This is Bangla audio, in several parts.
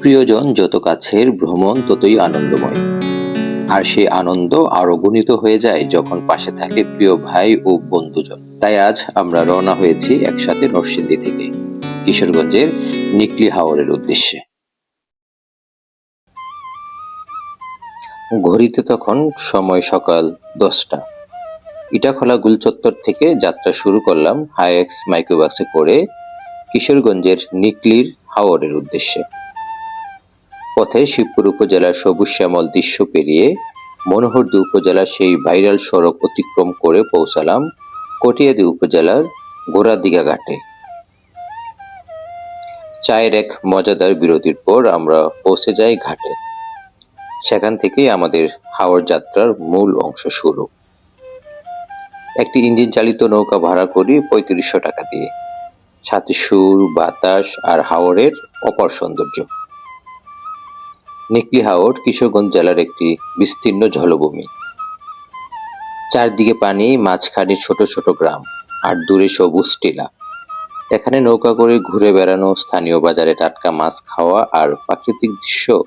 প্রিয়জন যত কাছের ভ্রমণ ততই আনন্দময়। আর সেই আনন্দ আরও গুণিত হয়ে যায় যখন পাশে থাকে প্রিয় ভাই ও বন্ধুজন। তাই আজ আমরা রওনা হয়েছি একসাথে নরসিংদী থেকে, কিশোরগঞ্জের নিকলি হাওরের উদ্দেশ্যে। ঘড়িতে তখন সময় সকাল দশটা। ইটাখোলা গুলচত্বর থেকে যাত্রা শুরু করলাম হাইএক্স মাইক্রোবাসে করে কিশোরগঞ্জের নিকলির হাওরের উদ্দেশ্যে। পথে শিবপুর উপজেলার সবুজ শ্যামল দৃশ্য পেরিয়ে মনোহরদী উপজেলার সেই ভাইরাল সড়ক অতিক্রম করে পৌঁছালাম কটিয়াদি উপজেলার গোড়াদিঘা ঘাটে। চায়ের এক মজাদার বিরতির পর আমরা পৌঁছে যাই ঘাটে। সেখান থেকেই আমাদের হাওড় যাত্রার মূল অংশ শুরু। একটি ইঞ্জিন চালিত নৌকা ভাড়া করি পঁয়ত্রিশশো টাকা দিয়ে। সাথে সুর, বাতাস আর হাওরের অপার সৌন্দর্য। নিকলি হাওর কিশোরগঞ্জ জেলার একটি বিস্তীর্ণ জলভূমি। চারদিকে পানি, মাঝখানে ছোট ছোট গ্রাম আর দূরে সবুজ টিলা। এখানে নৌকা করে ঘুরে বেড়ানো স্থানীয় বাজারে টাটকা মাছ খাওয়া আর প্রাকৃতিক দৃশ্য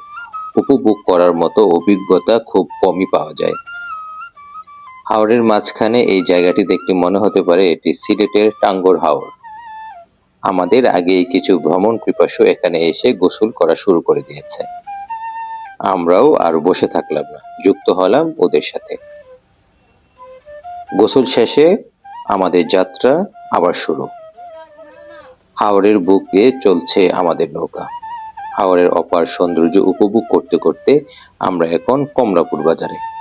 উপভোগ করার মতো অভিজ্ঞতা খুব কমই পাওয়া যায়। হাওরের মাঝখানে এই জায়গাটি দেখলে মনে হতে পারে এটি সিলেটের টাঙ্গর হাওর। আমাদের আগেই কিছু ভ্রমণ পিপাসু এখানে এসে গোসল করা শুরু করে দিয়েছে। আমরাও আর বসে থাকলাম না, যুক্ত হলাম ওদের সাথে। গোসল শেষে আমাদের যাত্রা আবার শুরু। হাওরের বুক দিয়ে চলছে আমাদের নৌকা। হাওরের অপার সৌন্দর্য উপভোগ করতে করতে আমরা এখন কমলাপুর বাজারে।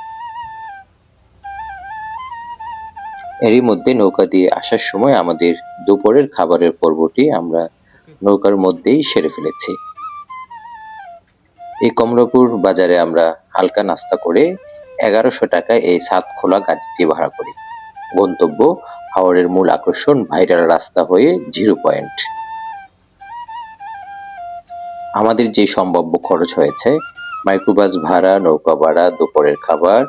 এরই মধ্যে নৌকা দিয়ে আসার সময় আমাদের দুপুরের খাবারের পর্বটি আমরা নৌকার মধ্যেই সেরে ফেলেছি। এই কমলাপুর বাজারে আমরা হালকা নাস্তা করে এগারোশো টাকায় এই সাত খোলা গাড়িটি ভাড়া করি। গন্তব্য হাওড়ের মূল আকর্ষণ ভাইরাল রাস্তা হয়ে জিরো পয়েন্ট। আমাদের যে সম্ভাব্য খরচ হয়েছে, মাইক্রোবাস ভাড়া, নৌকা ভাড়া, দুপুরের খাবার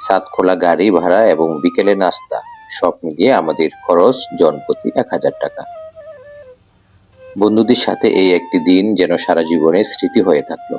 সাত খোলা গাড়ি ভাড়া এবং বিকেলে নাস্তা। সব মিলিয়ে আমাদের খরচ জনপ্রতি এক হাজার টাকা। বন্ধুদের সাথে এই একটি দিন যেন সারা জীবনের স্মৃতি হয়ে থাকল।